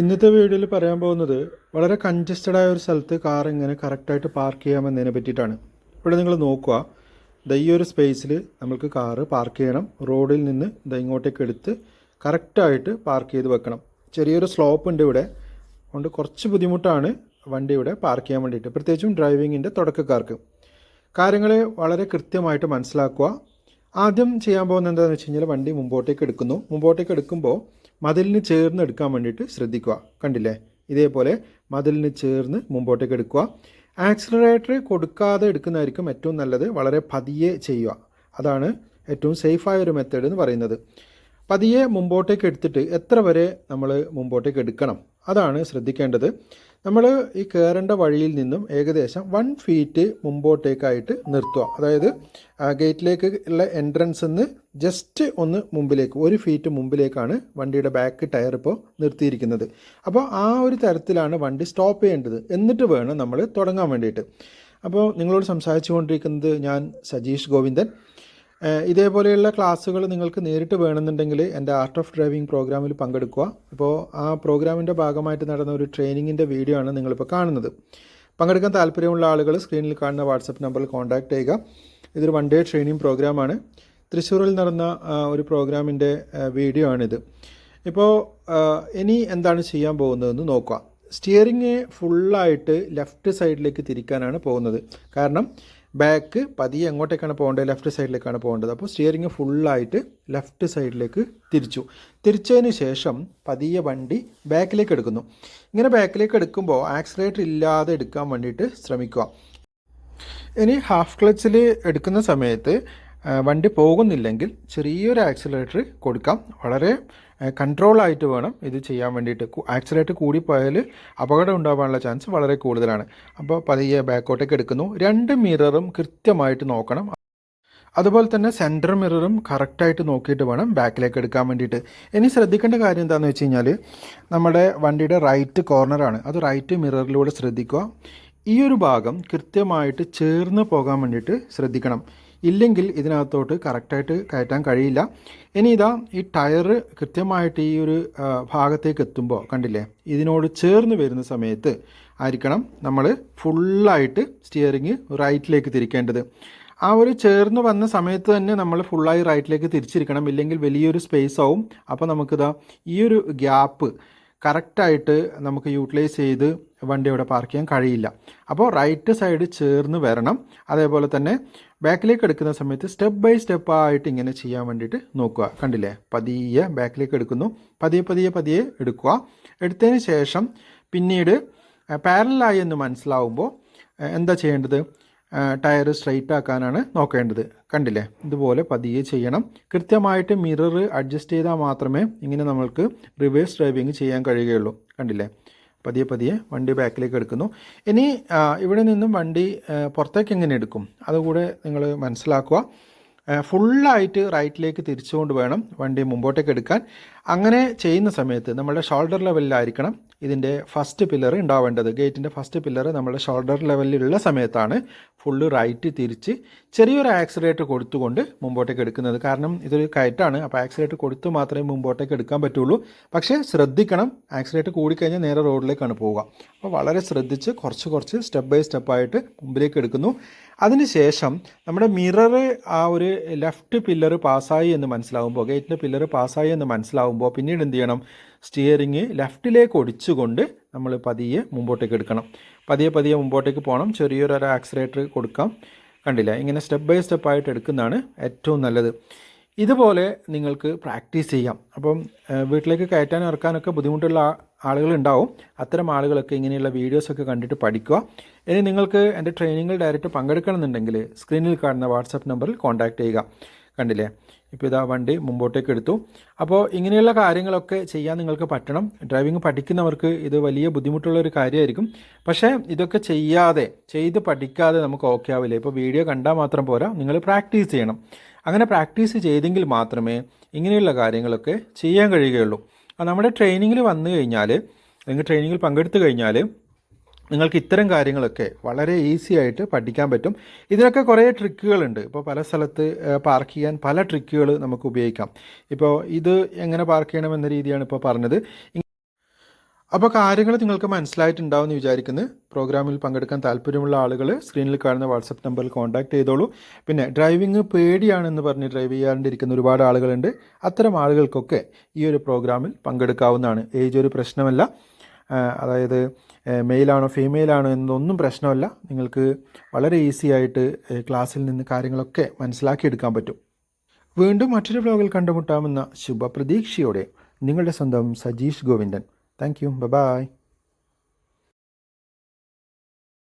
ഇന്നത്തെ വീഡിയോയിൽ പറയാൻ പോകുന്നത് വളരെ കൺജസ്റ്റഡ് ആയ ഒരു സ്ഥലത്ത് കാർ എങ്ങനെ കറക്റ്റായിട്ട് പാർക്ക് ചെയ്യാമെന്നതിനെ പറ്റിയിട്ടാണ്. ഇവിടെ നിങ്ങൾ നോക്കുക. ദൈ ഒരു സ്പേസിൽ നമുക്ക് കാറ് പാർക്ക് ചെയ്യണം. റോഡിൽ നിന്ന് ദൈ ഇങ്ങോട്ടേക്ക് എടുത്ത് കറക്റ്റായിട്ട് പാർക്ക് ചെയ്ത് വെക്കണം. ചെറിയൊരു സ്ലോപ്പ് ഉണ്ട് ഇവിടെ. അതുകൊണ്ട് കുറച്ച് ബുദ്ധിമുട്ടാണ് വണ്ടി ഇവിടെ പാർക്ക് ചെയ്യാൻ വേണ്ടിയിട്ട്. പ്രത്യേകിച്ചും ഡ്രൈവിങ്ങിന്റെ തുടക്കക്കാർക്ക്. കാര്യങ്ങളെ വളരെ കൃത്യമായിട്ട് മനസ്സിലാക്കുക. ആദ്യം ചെയ്യാൻ പോകുന്നത് എന്താണെന്ന് വെച്ച് കഴിഞ്ഞാൽ വണ്ടി മുമ്പോട്ടേക്ക് എടുക്കുന്നു. മുമ്പോട്ടേക്ക് എടുക്കുമ്പോൾ മതിലിന് ചേർന്ന് എടുക്കാൻ വേണ്ടിയിട്ട് ശ്രദ്ധിക്കുക. കണ്ടില്ലേ? ഇതേപോലെ മതിലിന് ചേർന്ന് മുമ്പോട്ടേക്ക് എടുക്കുക. ആക്സിലറേറ്റർ കൊടുക്കാതെ എടുക്കുന്നതായിരിക്കും ഏറ്റവും നല്ലത്. വളരെ പതിയെ ചെയ്യുക. അതാണ് ഏറ്റവും സേഫായ ഒരു മെത്തേഡ് എന്ന് പറയുന്നത്. പതിയെ മുമ്പോട്ടേക്ക് എടുത്തിട്ട് എത്ര വരെ നമ്മൾ മുമ്പോട്ടേക്ക് എടുക്കണം? അതാണ് ശ്രദ്ധിക്കേണ്ടത്. നമ്മൾ ഈ കയറേണ്ട വഴിയിൽ നിന്നും ഏകദേശം വൺ ഫീറ്റ് മുമ്പോട്ടേക്കായിട്ട് നിർത്തുക. അതായത് ഗേറ്റിലേക്ക് ഉള്ള എൻട്രൻസ് നിന്ന് ജസ്റ്റ് ഒന്ന് മുമ്പിലേക്ക് ഒരു ഫീറ്റ് മുമ്പിലേക്കാണ് വണ്ടിയുടെ ബാക്ക് ടയർ ഇപ്പോൾ നിർത്തിയിരിക്കുന്നത്. അപ്പോൾ ആ ഒരു തരത്തിലാണ് വണ്ടി സ്റ്റോപ്പ് ചെയ്യേണ്ടത്. എന്നിട്ട് വേണം നമ്മൾ തുടങ്ങാൻ വേണ്ടിയിട്ട്. അപ്പോൾ നിങ്ങളോട് സംസാരിച്ചു കൊണ്ടിരിക്കുന്നത് ഞാൻ സജീഷ് ഗോവിന്ദൻ. ഇതേപോലെയുള്ള ക്ലാസ്സുകൾ നിങ്ങൾക്ക് നേരിട്ട് വേണമെന്നുണ്ടെങ്കിൽ എന്റെ ആർട്ട് ഓഫ് ഡ്രൈവിംഗ് പ്രോഗ്രാമിൽ പങ്കെടുക്കുക. ഇപ്പോൾ ആ പ്രോഗ്രാമിന്റെ ഭാഗമായിട്ട് നടന്ന ഒരു ട്രെയിനിങ്ങിന്റെ വീഡിയോ ആണ് നിങ്ങളിപ്പോൾ കാണുന്നത്. പങ്കെടുക്കാൻ താല്പര്യമുള്ള ആളുകൾ സ്ക്രീനിൽ കാണുന്ന വാട്സപ്പ് നമ്പറിൽ കോൺടാക്ട് ചെയ്യുക. ഇതൊരു വൺ ഡേ ട്രെയിനിങ് പ്രോഗ്രാമാണ് തൃശ്ശൂരിൽ നടന്ന ഒരു പ്രോഗ്രാമിന്റെ വീഡിയോ ആണിത്. ഇപ്പോൾ ഇനി എന്താണ് ചെയ്യാൻ പോകുന്നതെന്ന് നോക്കുക. സ്റ്റിയറിങ് ഫുള്ളായിട്ട് ലെഫ്റ്റ് സൈഡിലേക്ക് തിരിക്കാനാണ് പോകുന്നത്. കാരണം ബാക്ക് പതിയെ എങ്ങോട്ടേക്കാണ് പോകേണ്ടത്? ലെഫ്റ്റ് സൈഡിലേക്കാണ് പോകേണ്ടത്. അപ്പോൾ സ്റ്റിയറിങ് ഫുള്ളായിട്ട് ലെഫ്റ്റ് സൈഡിലേക്ക് തിരിച്ചു. തിരിച്ചതിന് ശേഷം പതിയെ വണ്ടി ബാക്കിലേക്ക് എടുക്കുന്നു. ഇങ്ങനെ ബാക്കിലേക്ക് എടുക്കുമ്പോൾ ആക്സിലേറ്റർ ഇല്ലാതെ എടുക്കാൻ വേണ്ടിയിട്ട് ശ്രമിക്കുക. ഇനി ഹാഫ് ക്ലച്ചിൽ എടുക്കുന്ന സമയത്ത് വണ്ടി പോകുന്നില്ലെങ്കിൽ ചെറിയൊരു ആക്സിലേറ്റർ കൊടുക്കാം. വളരെ കൺട്രോളായിട്ട് വേണം ഇത് ചെയ്യാൻ വേണ്ടിയിട്ട്. ആക്സിലേറ്റർ കൂടിപ്പോയാൽ അപകടം ഉണ്ടാകാനുള്ള ചാൻസ് വളരെ കൂടുതലാണ്. അപ്പോൾ പതിയെ ബാക്കോട്ടേക്ക് എടുക്കുന്നു. രണ്ട് മിററും കൃത്യമായിട്ട് നോക്കണം. അതുപോലെ തന്നെ സെന്റർ മിററും കറക്റ്റായിട്ട് നോക്കിയിട്ട് വേണം ബാക്കിലേക്ക് എടുക്കാൻ വേണ്ടിയിട്ട്. ഇനി ശ്രദ്ധിക്കേണ്ട കാര്യം എന്താണെന്ന് വെച്ച് കഴിഞ്ഞാൽ നമ്മുടെ വണ്ടിയുടെ റൈറ്റ് കോർണറാണ് അത് റൈറ്റ് മിററിലൂടെ ശ്രദ്ധിക്കുക. ഈ ഒരു ഭാഗം കൃത്യമായിട്ട് ചേർന്ന് പോകാൻ വേണ്ടിയിട്ട് ശ്രദ്ധിക്കണം. ഇല്ലെങ്കിൽ ഇതിനകത്തോട്ട് കറക്റ്റായിട്ട് കയറ്റാൻ കഴിയില്ല. ഇനി ഇതാ ഈ ടയർ കൃത്യമായിട്ട് ഈ ഒരു ഭാഗത്തേക്ക് എത്തുമ്പോൾ കണ്ടില്ലേ ഇതിനോട് ചേർന്ന് വരുന്ന സമയത്ത് ആയിരിക്കണം നമ്മൾ ഫുള്ളായിട്ട് സ്റ്റിയറിങ് റൈറ്റിലേക്ക് തിരിക്കേണ്ടത്. ആ ഒരു ചേർന്ന് വന്ന സമയത്ത് തന്നെ നമ്മൾ ഫുള്ളായി റൈറ്റിലേക്ക് തിരിച്ചിരിക്കണം. ഇല്ലെങ്കിൽ വലിയൊരു സ്പേസ് ആവും. അപ്പോൾ നമുക്കിതാ ഈ ഒരു ഗ്യാപ്പ് കറക്റ്റായിട്ട് നമുക്ക് യൂട്ടിലൈസ് ചെയ്ത് വണ്ടി അവിടെ പാർക്ക് ചെയ്യാൻ കഴിയില്ല. അപ്പോൾ റൈറ്റ് സൈഡ് ചേർന്ന് വരണം. അതേപോലെ തന്നെ ബാക്കിലേക്ക് എടുക്കുന്ന സമയത്ത് സ്റ്റെപ്പ് ബൈ സ്റ്റെപ്പ് ആയിട്ട് ഇങ്ങനെ ചെയ്യാൻ വേണ്ടിയിട്ട് നോക്കുക. കണ്ടില്ലേ? പതിയെ ബാക്കിലേക്ക് എടുക്കുന്നു. പതിയെ പതിയെ പതിയെ എടുക്കുക. എടുത്തതിന് ശേഷം പിന്നീട് പാരലായി എന്ന് മനസ്സിലാവുമ്പോൾ എന്താ ചെയ്യേണ്ടത്? ടയർ സ്ട്രൈറ്റ് ആക്കാനാണ് നോക്കേണ്ടത്. കണ്ടില്ലേ? ഇതുപോലെ പതിയെ ചെയ്യണം. കൃത്യമായിട്ട് മിറർ അഡ്ജസ്റ്റ് ചെയ്താൽ മാത്രമേ ഇങ്ങനെ നമ്മൾക്ക് റിവേഴ്സ് ഡ്രൈവിംഗ് ചെയ്യാൻ കഴിയുകയുള്ളൂ. കണ്ടില്ലേ? പതിയെ പതിയെ വണ്ടി ബാക്കിലേക്ക് എടുക്കുന്നു. ഇനി ഇവിടെ നിന്നും വണ്ടി പുറത്തേക്ക് എങ്ങനെ എടുക്കും? അതുകൂടെ നിങ്ങൾ മനസ്സിലാക്കുക. ഫുള്ളായിട്ട് റൈറ്റിലേക്ക് തിരിച്ചുകൊണ്ട് വേണം വണ്ടി മുമ്പോട്ടേക്ക് എടുക്കാൻ. അങ്ങനെ ചെയ്യുന്ന സമയത്ത് നമ്മുടെ ഷോൾഡർ ലെവലിലായിരിക്കണം ഇതിന്റെ ഫസ്റ്റ് പില്ലർ ഉണ്ടാവേണ്ടത്. ഗേറ്റിന്റെ ഫസ്റ്റ് പില്ലർ നമ്മുടെ ഷോൾഡർ ലെവലിലുള്ള സമയത്താണ് ഫുള്ള് റൈറ്റ് തിരിച്ച് ചെറിയൊരു ആക്സിലേറ്റർ കൊടുത്തുകൊണ്ട് മുമ്പോട്ടേക്ക് എടുക്കുന്നത്. കാരണം ഇതൊരു കയറ്റാണ്. അപ്പോൾ ആക്സിലേറ്റർ കൊടുത്ത് മാത്രമേ മുമ്പോട്ടേക്ക് എടുക്കാൻ പറ്റുള്ളൂ. പക്ഷേ ശ്രദ്ധിക്കണം. ആക്സിലേറ്റർ കൂടിക്കഴിഞ്ഞാൽ നേരെ റോഡിലേക്കാണ് പോവുക. അപ്പോൾ വളരെ ശ്രദ്ധിച്ച് കുറച്ച് കുറച്ച് സ്റ്റെപ്പ് ബൈ സ്റ്റെപ്പായിട്ട് മുമ്പിലേക്ക് എടുക്കുന്നു. അതിനുശേഷം നമ്മുടെ മിറർ ആ ഒരു ലെഫ്റ്റ് പില്ലർ പാസ്സായി എന്ന് മനസ്സിലാവുമ്പോൾ ഗേറ്റിന്റെ പില്ലർ പാസ്സായി എന്ന് മനസ്സിലാവുമ്പോൾ പിന്നീട് എന്ത് ചെയ്യണം? സ്റ്റിയറിങ് ലെഫ്റ്റിലേക്ക് ഒടിച്ചുകൊണ്ട് നമ്മൾ പതിയെ മുമ്പോട്ടേക്ക് എടുക്കണം. പതിയെ പതിയെ മുമ്പോട്ടേക്ക് പോകണം. ചെറിയൊരു ആക്സിലേറ്റർ കൊടുക്കാം. കണ്ടില്ല? ഇങ്ങനെ സ്റ്റെപ്പ് ബൈ സ്റ്റെപ്പ് ആയിട്ട് എടുക്കുന്നതാണ് ഏറ്റവും നല്ലത്. ഇതുപോലെ നിങ്ങൾക്ക് പ്രാക്ടീസ് ചെയ്യാം. അപ്പം വീട്ടിലേക്ക് കയറ്റാനും ഇറക്കാനൊക്കെ ബുദ്ധിമുട്ടുള്ള ആളുകളുണ്ടാവും അത്തരം ആളുകളൊക്കെ ഇങ്ങനെയുള്ള വീഡിയോസൊക്കെ കണ്ടിട്ട് പഠിക്കുക. ഇനി നിങ്ങൾക്ക് എന്റെ ട്രെയിനിങ്ങിൽ ഡയറക്റ്റ് പങ്കെടുക്കണമെന്നുണ്ടെങ്കിൽ സ്ക്രീനിൽ കാണുന്ന വാട്സപ്പ് നമ്പറിൽ കോൺടാക്റ്റ് ചെയ്യുക. കണ്ടില്ലേ? ഇപ്പോൾ ഇതാ വണ്ടി മുമ്പോട്ടേക്ക് എടുത്തു. അപ്പോൾ ഇങ്ങനെയുള്ള കാര്യങ്ങളൊക്കെ ചെയ്യാൻ നിങ്ങൾക്ക് പറ്റണം. ഡ്രൈവിംഗ് പഠിക്കുന്നവർക്ക് ഇത് വലിയ ബുദ്ധിമുട്ടുള്ള ഒരു കാര്യമായിരിക്കും. പക്ഷേ ഇതൊക്കെ ചെയ്യാതെ ചെയ്ത് പഠിക്കാതെ നമുക്ക് ഓക്കെ ആവില്ല? ഇപ്പോൾ വീഡിയോ കണ്ടാൽ മാത്രം പോരാ. നിങ്ങൾ പ്രാക്ടീസ് ചെയ്യണം. അങ്ങനെ പ്രാക്ടീസ് ചെയ്തെങ്കിൽ മാത്രമേ ഇങ്ങനെയുള്ള കാര്യങ്ങളൊക്കെ ചെയ്യാൻ കഴിയുകയുള്ളൂ. നമ്മുടെ ട്രെയിനിങ്ങിൽ വന്നു കഴിഞ്ഞാൽ അല്ലെങ്കിൽ ട്രെയിനിങ്ങിൽ പങ്കെടുത്തു കഴിഞ്ഞാൽ നിങ്ങൾക്ക് ഇത്തരം കാര്യങ്ങളൊക്കെ വളരെ ഈസി ആയിട്ട് പഠിക്കാൻ പറ്റും. ഇതിനൊക്കെ കുറേ ട്രിക്കുകളുണ്ട് ഇപ്പോൾ പല സ്ഥലത്ത് പാർക്ക് ചെയ്യാൻ പല ട്രിക്കുകൾ നമുക്ക് ഉപയോഗിക്കാം. ഇപ്പോൾ ഇത് എങ്ങനെ പാർക്ക് ചെയ്യണം എന്ന രീതിയാണ് ഇപ്പോൾ പറഞ്ഞത്. അപ്പോൾ കാര്യങ്ങൾ നിങ്ങൾക്ക് മനസ്സിലായിട്ടുണ്ടാവും എന്ന് വിചാരിക്കുന്നു. പ്രോഗ്രാമിൽ പങ്കെടുക്കാൻ താല്പര്യമുള്ള ആളുകൾ സ്ക്രീനിൽ കാണുന്ന വാട്സപ്പ് നമ്പറിൽ കോൺടാക്ട് ചെയ്തോളൂ. പിന്നെ ഡ്രൈവിംഗ് പേടിയാണെന്ന് പറഞ്ഞ് ഡ്രൈവ് ചെയ്യാണ്ടിരിക്കുന്ന ഒരുപാട് ആളുകളുണ്ട്. അത്തരം ആളുകൾക്കൊക്കെ ഈ ഒരു പ്രോഗ്രാമിൽ പങ്കെടുക്കാവുന്നതാണ്. ഏജ് ഒരു പ്രശ്നമല്ല. അതായത് മെയിലാണോ ഫീമെയിലാണോ എന്നൊന്നും പ്രശ്നമല്ല. നിങ്ങൾക്ക് വളരെ ഈസി ആയിട്ട് ക്ലാസ്സിൽ നിന്ന് കാര്യങ്ങളൊക്കെ മനസ്സിലാക്കിയെടുക്കാൻ പറ്റും. വീണ്ടും മറ്റൊരു ബ്ലോഗിൽ കണ്ടുമുട്ടാമെന്ന ശുഭപ്രതീക്ഷയോടെ നിങ്ങളുടെ സ്വന്തം Sajeesh Govindan. Thank you. Bye.